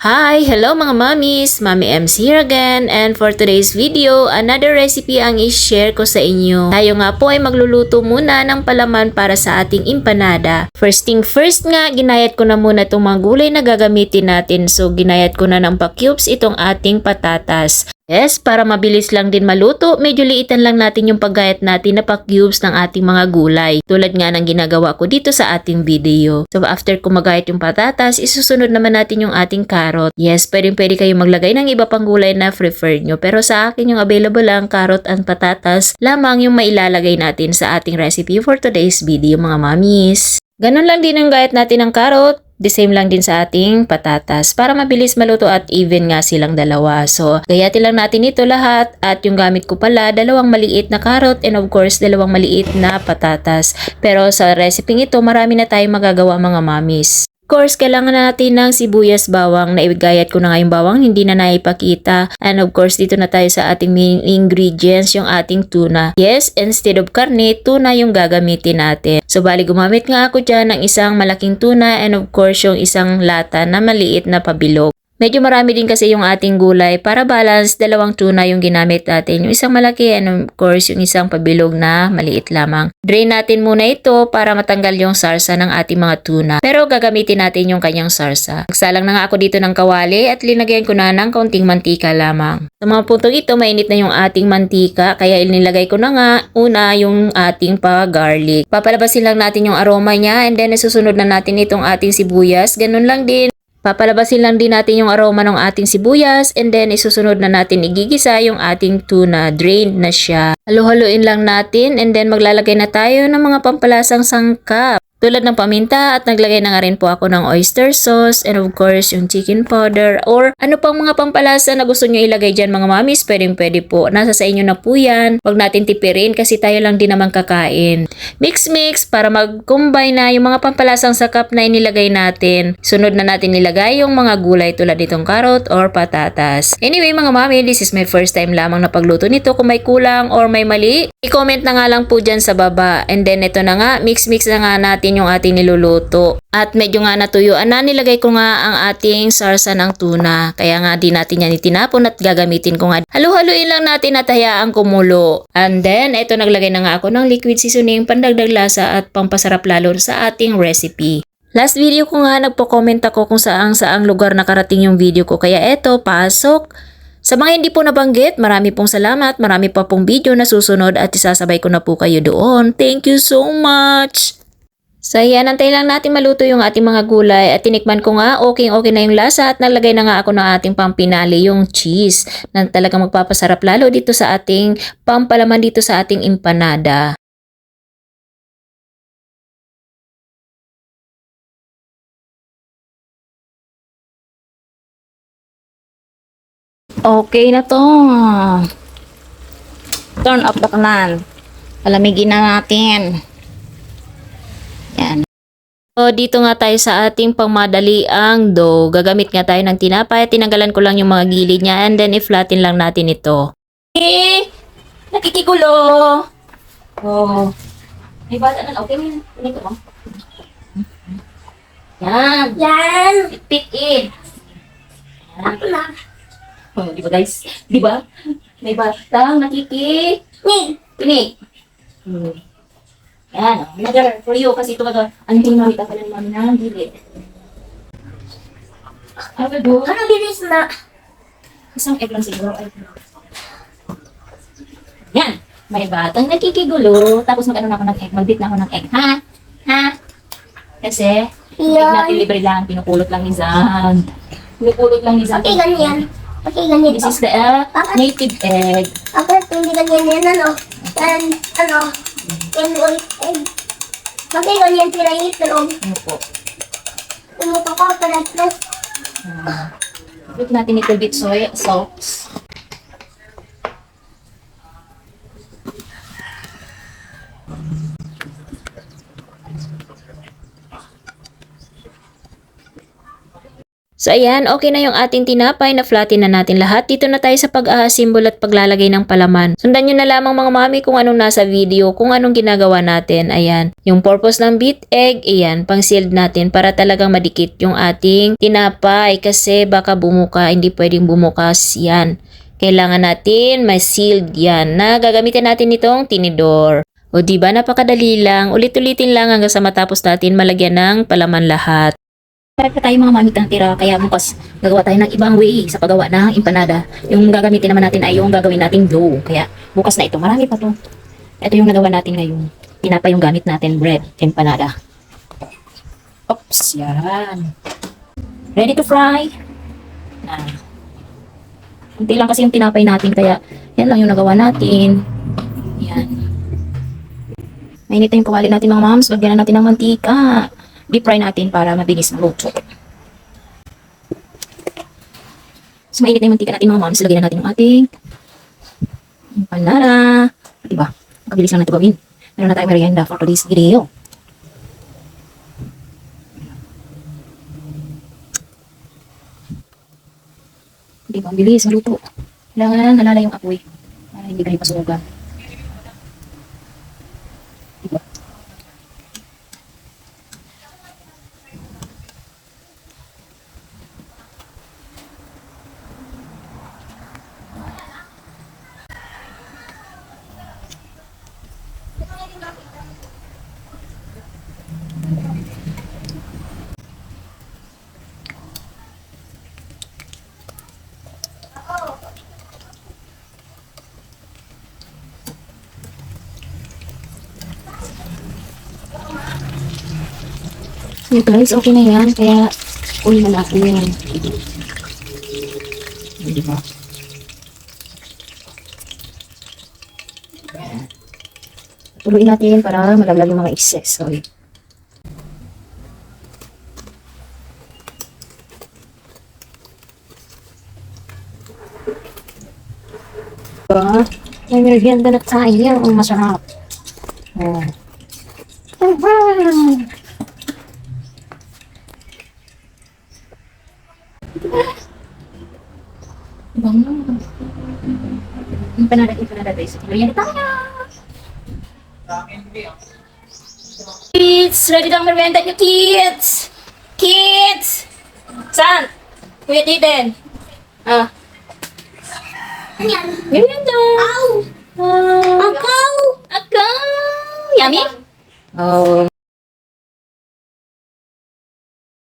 Hi! Hello mga mommies! Mami M's here again and for today's video, another recipe ang i-share ko sa inyo. Tayo nga po ay magluluto muna ng palaman para sa ating empanada. First thing first nga, ginayat ko na muna itong mga gulay na gagamitin natin. So ginayat ko na ng pa-cubes itong ating patatas. Yes, para mabilis lang din maluto, medyo liitan lang natin yung paggayat natin na pa-cubes ng ating mga gulay. Tulad nga ng ginagawa ko dito sa ating video. So after ko magayat yung patatas, isusunod naman natin yung ating carrot. Yes, pwedeng pwede kayo maglagay ng iba pang gulay na prefer nyo. Pero sa akin yung available lang, carrot and patatas, lamang yung mailalagay natin sa ating recipe for today's video mga mamis. Ganon lang din ang gayat natin ng carrot. The same lang din sa ating patatas para mabilis maluto at even nga silang dalawa. So, gayatin lang natin ito lahat at yung gamit ko pala, dalawang maliit na carrot and of course, dalawang maliit na patatas. Pero sa recipe ito, marami na tayong magagawa mga mamis. Course, kailangan na natin ng sibuyas bawang. Naigayat ko na nga yung bawang, hindi na naipakita. And of course, dito na tayo sa ating main ingredients, yung ating tuna. Yes, instead of karne, tuna yung gagamitin natin. So, bali gumamit nga ako dyan ng isang malaking tuna and of course, yung isang lata na maliit na pabilog. Medyo marami din kasi yung ating gulay para balance, dalawang tuna yung ginamit natin. Yung isang malaki and of course yung isang pabilog na maliit lamang. Drain natin muna ito para matanggal yung sarsa ng ating mga tuna. Pero gagamitin natin yung kanyang sarsa. Nagsalang na nga ako dito ng kawali at linagyan ko na ng kaunting mantika lamang. Sa mga puntong ito, mainit na yung ating mantika kaya inilagay ko na nga una yung ating pa-garlic. Papalabasin lang natin yung aroma niya and then susunod na natin itong ating sibuyas. Ganun lang din. Papalabasin lang din natin yung aroma ng ating sibuyas and then isusunod na natin igigisa yung ating tuna. Drained na siya. Halu-haluin lang natin and then maglalagay na tayo ng mga pampalasang sangkap. Tulad ng paminta at naglagay na nga rin po ako ng oyster sauce and of course yung chicken powder or ano pang mga pampalasa na gusto nyo ilagay dyan mga mamis, pwedeng pwede po. Nasa sa inyo na po yan. Huwag natin tipirin kasi tayo lang din naman kakain. Mix mix para mag-combine na yung mga pampalasang sakap na inilagay natin. Sunod na natin nilagay yung mga gulay tulad nitong carrot or patatas. Anyway mga mami, this is my first time lamang na pagluto nito. Kung may kulang or may mali, i-comment na nga lang po dyan sa baba. And then ito na nga, mix mix na nga natin yung ating niluluto. At medyo nga natuyuan na, nilagay ko nga ang ating sarsa ng tuna. Kaya nga di natin yan itinapon at gagamitin ko nga. Halu-haluin lang natin at hayaan kumulo. And then, ito naglagay na nga ako ng liquid seasoning, pandagdag lasa at pampasarap lalo sa ating recipe. Last video ko nga nagpo-comment ako kung saang saang lugar nakarating yung video ko. Kaya eto, pasok. Sa mga hindi po nabanggit, marami pong salamat. Marami pa pong video na susunod at isasabay ko na po kayo doon. Thank you so much! So yan, antay lang natin maluto yung ating mga gulay at tinikman ko nga, okay okay na yung lasa at nalagay na nga ako ng ating pampinali, yung cheese na talagang magpapasarap lalo dito sa ating pampalaman dito sa ating empanada. Okay na to. Turn off the kanan. Palamigin na natin. So dito nga tayo sa ating pangmadaliang dough. Gagamit nga tayo ng tinapay. Tinanggalan ko lang yung mga gilid niya and then i-flatten lang natin ito. Eh, nakikigulo. Oh. May bata na. Okay, may Ito mo. Yan. Yan. Pit it. Yan. Oh, di ba guys? Di ba? May batang nakiki. Ni. Pini. Hmm. Yan. oh. Another for you kasi ito baga. Ano yung mamita pala ni mami na? Dili. Ano do? Ano bilis na? Isang egg lang siguro. Ay. Yan. May batang nakikigulo. Tapos mag-ano na ako ng egg. Magbit na ako ng egg. Ha? Ha? Kasi, egg natin libre lang. Pinukulot lang ni Zan. Pinukulot lang ni Zan. Okay, ganyan. Okay, ganyan. This is the uh, native egg. Bakit hindi ganyan yan, ano? Yan, ano? Eh. Okay, ganyan sila yung itlog. Ano po? Tumuto ko, parang plus. Put natin little bit soy sauce. So ayan, okay na yung ating tinapay na flatten na natin lahat. Dito na tayo sa pag-aasimbol at paglalagay ng palaman. Sundan nyo na lamang mga mami kung anong nasa video, kung anong ginagawa natin. Ayan, yung purpose ng beat egg, ayan, pang sealed natin para talagang madikit yung ating tinapay kasi baka bumuka, hindi pwedeng bumukas yan. Kailangan natin may sealed yan na gagamitin natin itong tinidor. O di ba napakadali lang, ulit-ulitin lang hanggang sa matapos natin malagyan ng palaman lahat. Marami pa tayo mga mamit ng tira, kaya bukas gagawa tayo ng ibang way sa paggawa ng empanada. Yung gagamitin naman natin ay yung gagawin nating dough. Kaya bukas na ito, marami pa to. Ito yung nagawa natin ngayon. Tinapa yung gamit natin, bread, empanada. Oops, yan. Ready to fry? Na. Kunti lang kasi yung tinapay natin, kaya yan lang yung nagawa natin. Yan. Mainit na yung kawali natin mga moms. Lagyan na natin ng mantika. Deep fry natin para mabilis maluto. So, mainit na yung mantika natin mga moms. Lagyan na natin yung ating empanada. Diba? Mabilis lang na ito gawin. Meron na tayong merienda for today's video. Diba? Ang bilis, maluto. Kailangan nalala yung apoy. Para hindi kayo pasukan. Diba? So guys, okay na yan. Kaya, uli na natin yan. Di ba? Tuloy natin para malaglag yung mga excess. Sorry. Diba? May merienda na tayo. Ang masarap. Oh. Ah. Bango. Empanada, empanada guys. Merienda tayo! Kids! Ready ang merienda niyo, kids! Kids! San? Kuya Jaden? Ah. Yan. Merienda! Ow! Ah. Akaw! Ako! Yummy? Oh.